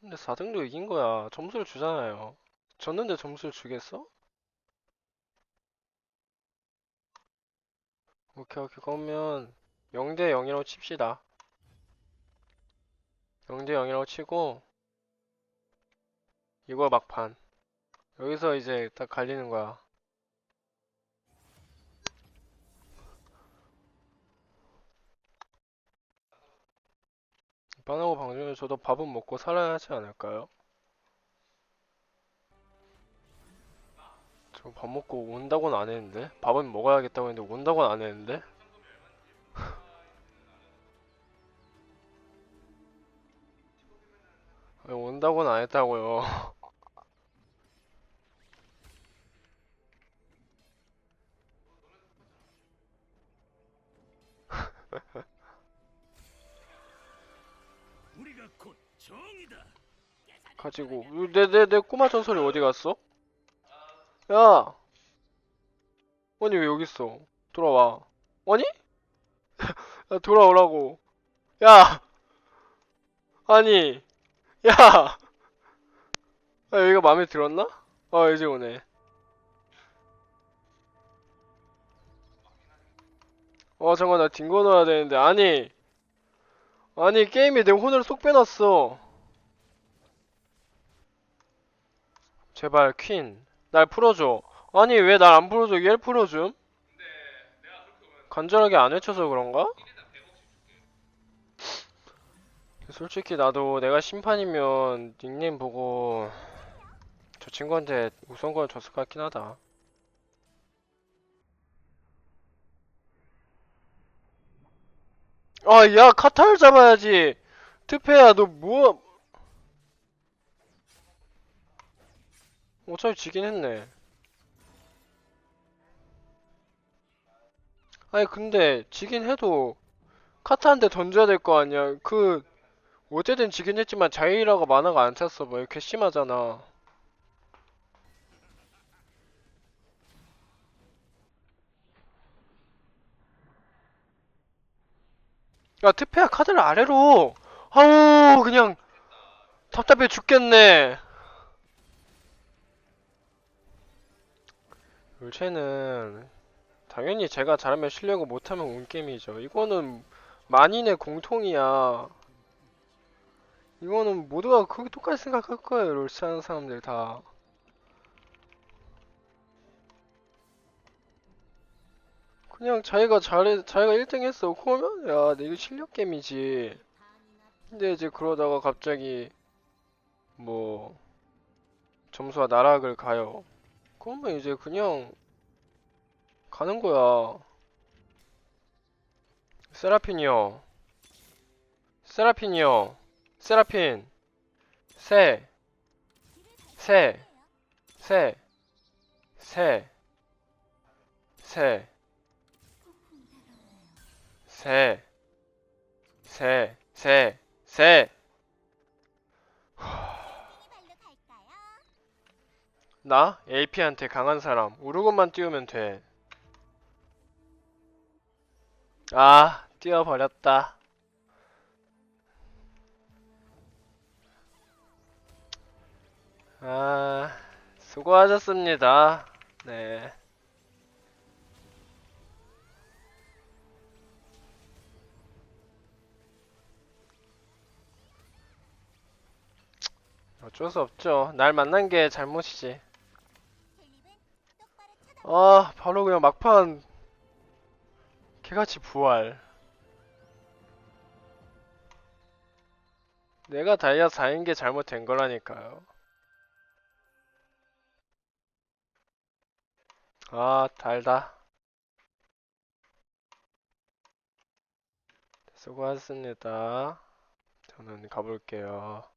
근데 4등도 이긴 거야. 점수를 주잖아요. 졌는데 점수를 주겠어? 오케이, 오케이. 그러면 0대 0이라고 칩시다. 0대 0이라고 치고 이거 막판. 여기서 이제 딱 갈리는 거야. 빵하고 방송에 저도 밥은 먹고 살아야 하지 않을까요? 저 밥 먹고 온다고는 안 했는데? 밥은 먹어야겠다고 했는데 온다고는 안 했는데? 온다고는 안 했다고요. 우리가 곧 정이다. 가지고 내 내 내 꼬마 전설이 어디 갔어? 야, 아니 왜 여기 있어? 돌아와. 아니? 야 돌아오라고. 야, 아니, 야, 아, 여기가 마음에 들었나? 아 이제 오네. 어 잠깐 나 넣어야 되는데 아니, 아니 게임이 내 혼을 쏙 빼놨어. 제발 퀸, 날 풀어줘. 아니 왜 날 안 풀어줘? 얘를 풀어줌? 간절하게 안 외쳐서 그런가? 솔직히 나도 내가 심판이면 닉네임 보고 저 친구한테 우선권을 줬을 것 같긴 하다. 아, 야, 카타를 잡아야지. 트페야, 너 뭐? 어차피 지긴 했네. 아니, 근데, 지긴 해도, 카타한테 던져야 될 거 아니야. 그, 어쨌든 지긴 했지만, 자이라가 만화가 안 찼어. 뭐, 이렇게 심하잖아. 야, 트페야, 카드를 아래로! 아우, 그냥, 답답해 죽겠네. 요새는 당연히 제가 잘하면 실력을 못하면 운게임이죠. 이거는 만인의 공통이야. 이거는 모두가 그렇게 똑같이 생각할 거예요. 롤스 하는 사람들 다. 그냥 자기가 잘해, 자기가 1등 했어. 그러면, 야, 내 이거 실력 게임이지. 근데 이제 그러다가 갑자기, 뭐, 점수가 나락을 가요. 그러면 이제 그냥 가는 거야. 세라핀이요. 세라핀이요. 세라핀. 세. 세. 세. 세. 세. 세. 세. 세. 세. 나? AP한테 강한 사람. 우르고만 띄우면 돼. 아, 띄워버렸다. 아, 수고하셨습니다. 네. 어쩔 수 없죠. 날 만난 게 잘못이지. 아, 바로 그냥 막판 개같이 부활. 내가 다이아 4인 게 잘못된 거라니까요. 아, 달다. 수고하셨습니다. 저는 가볼게요.